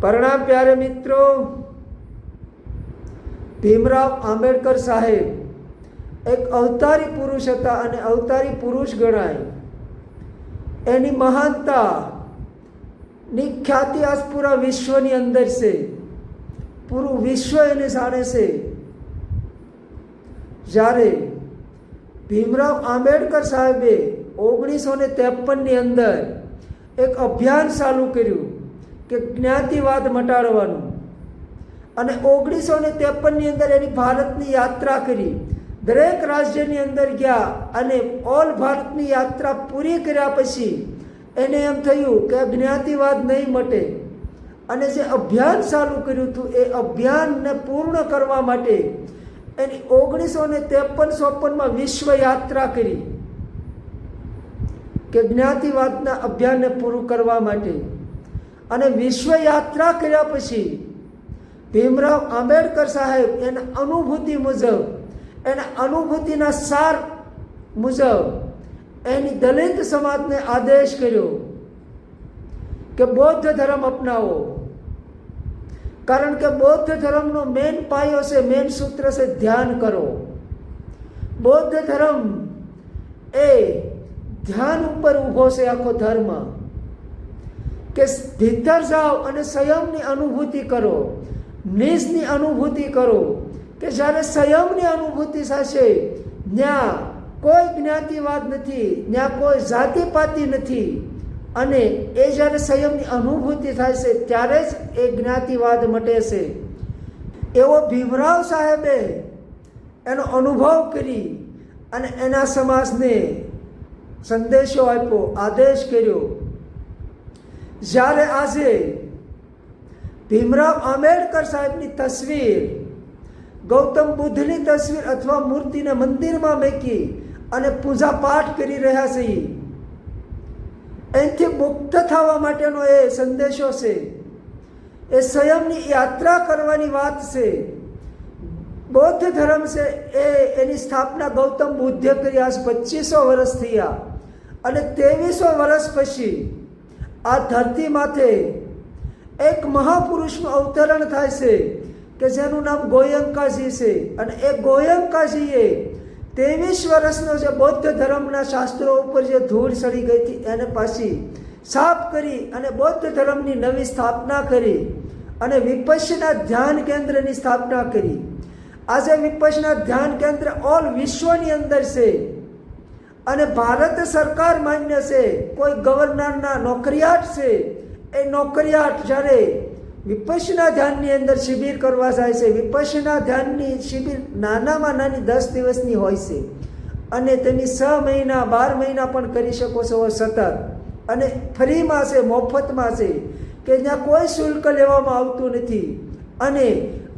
પ્રણામ પ્યારે મિત્રો. ભીમરાવ આંબેડકર સાહેબ એક અવતારી પુરુષ હતા અને અવતારી પુરુષ ગણાય. એની મહાનતા ની ખ્યાતિ આજ પૂરા વિશ્વની અંદર છે. પૂરું વિશ્વ એને જાણે છે. જ્યારે ભીમરાવ આંબેડકર સાહેબે ઓગણીસો ને ત્રેપનની અંદર એક અભિયાન ચાલુ કર્યું. કે જ્ઞાતિવાદ મટાડવાનું. અને ઓગણીસો ને ત્રેપનની અંદર એની ભારતની યાત્રા કરી. દરેક રાજ્યની અંદર ગયા અને ઓલ ભારતની યાત્રા પૂરી કર્યા પછી એને એમ થયું કે જ્ઞાતિવાદ નહીં મટે. અને જે અભિયાન ચાલુ કર્યું હતું એ અભિયાનને પૂર્ણ કરવા માટે એની ઓગણીસો ને ત્રેપન ચોપનમાં વિશ્વ યાત્રા કરી. કે જ્ઞાતિવાદના અભિયાનને પૂરું કરવા માટે. અને વિશ્વ યાત્રા કર્યા પછી ભીમરાવ આંબેડકર સાહેબ એના અનુભૂતિ મુજબ, એના અનુભૂતિના સાર મુજબ એની દલિત સમાજને આદેશ કર્યો કે બૌદ્ધ ધર્મ અપનાવો. કારણ કે બૌદ્ધ ધર્મનો મેન પાયો છે મેન સૂત્ર છે ધ્યાન કરો. બૌદ્ધ ધર્મ એ ધ્યાન ઉપર ઊભો છે આખો ધર્મ. કે ભીતર જાઓ અને સંયમની અનુભૂતિ કરો. નિજની અનુભૂતિ કરો કે જ્યારે સંયમની અનુભૂતિ થશે ત્યાં કોઈ જ્ઞાતિવાદ નથી ત્યાં કોઈ જાતિપાતિ નથી. અને એ જ્યારે સંયમની અનુભૂતિ થાય છે ત્યારે જ એ જ્ઞાતિવાદ મટે છે એવો ભીમરાવ સાહેબે એનો અનુભવ કરી અને એના સમાજને સંદેશો આપ્યો, આદેશ કર્યો. જ્યારે આજે ભીમરાવ આંબેડકર સાહેબની તસવીર, ગૌતમ બુદ્ધની તસવીર અથવા મૂર્તિને મંદિરમાં મૂકી અને પૂજા પાઠ કરી રહ્યા છે એનાથી મુક્ત થવા માટેનો એ સંદેશો છે. એ સ્વયંની યાત્રા કરવાની વાત છે. બૌદ્ધ ધર્મ છે એ એની સ્થાપના ગૌતમ બુદ્ધે કરી. આજ પચીસો વર્ષ થયા અને ત્રેવીસો વર્ષ પછી આ ધરતી માથે એક મહાપુરુષનું અવતરણ થાય છે કે જેનું નામ ગોયંકાજી છે. અને એ ગોયંકાજીએ ત્રેવીસ વર્ષનો જે બૌદ્ધ ધર્મના શાસ્ત્રો ઉપર જે ધૂળ ચડી ગઈ હતી, એને પાછી સાફ કરી અને બૌદ્ધ ધર્મની નવી સ્થાપના કરી અને વિપક્ષના ધ્યાન કેન્દ્રની સ્થાપના કરી. આજે વિપક્ષના ધ્યાન કેન્દ્ર ઓલ વિશ્વની અંદર છે. અને ભારત સરકાર માન્ય છે, કોઈ ગવર્નરના નોકરિયાટ છે, એ નોકરિયાટ જ્યારે વિપક્ષના ધ્યાનની અંદર શિબિર કરવા જાય છે, વિપક્ષના ધ્યાનની શિબિર નાનામાં નાની દસ દિવસની હોય છે, અને તેની છ મહિના, બાર મહિના પણ કરી શકો છો સતત. અને ફ્રીમાં છે, મફતમાં છે, કે જ્યાં કોઈ શુલ્ક લેવામાં આવતું નથી. અને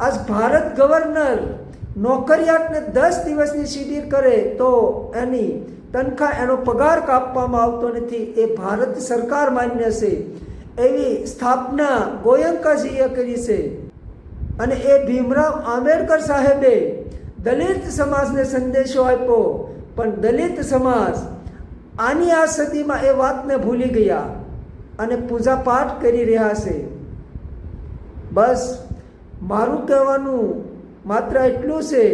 આજ ભારત ગવર્નર નોકરિયાતને દસ દિવસની શિબિર કરે તો એની તનખા એનો પગાર કાપવામાં આવતો નથી. એ ભારત સરકાર માન્ય છે. એવી સ્થાપના ગોયંકાજીએ કરી છે. અને એ ભીમરાવ આંબેડકર સાહેબે દલિત સમાજને સંદેશો આપ્યો. પણ દલિત સમાજ આની આ સદીમાં એ વાતને ભૂલી ગયા અને પૂજા પાઠ કરી રહ્યા છે. બસ, મારું કહેવાનું માત્ર એટલું છે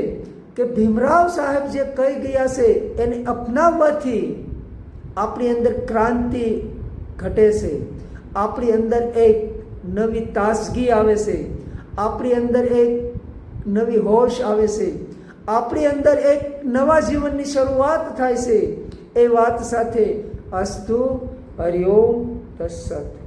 કે ભીમરાવ સાહેબ જે કહી ગયા છે, એને અપનાવવાથી આપણી અંદર ક્રાંતિ ઘટે છે. આપણી અંદર એક નવી તાજગી આવે છે. આપણી અંદર એક નવી હોશ આવે છે. આપણી અંદર એક નવા જીવનની શરૂઆત થાય છે. એ વાત સાથે અસ્તુ હરિઓમ તત્સત.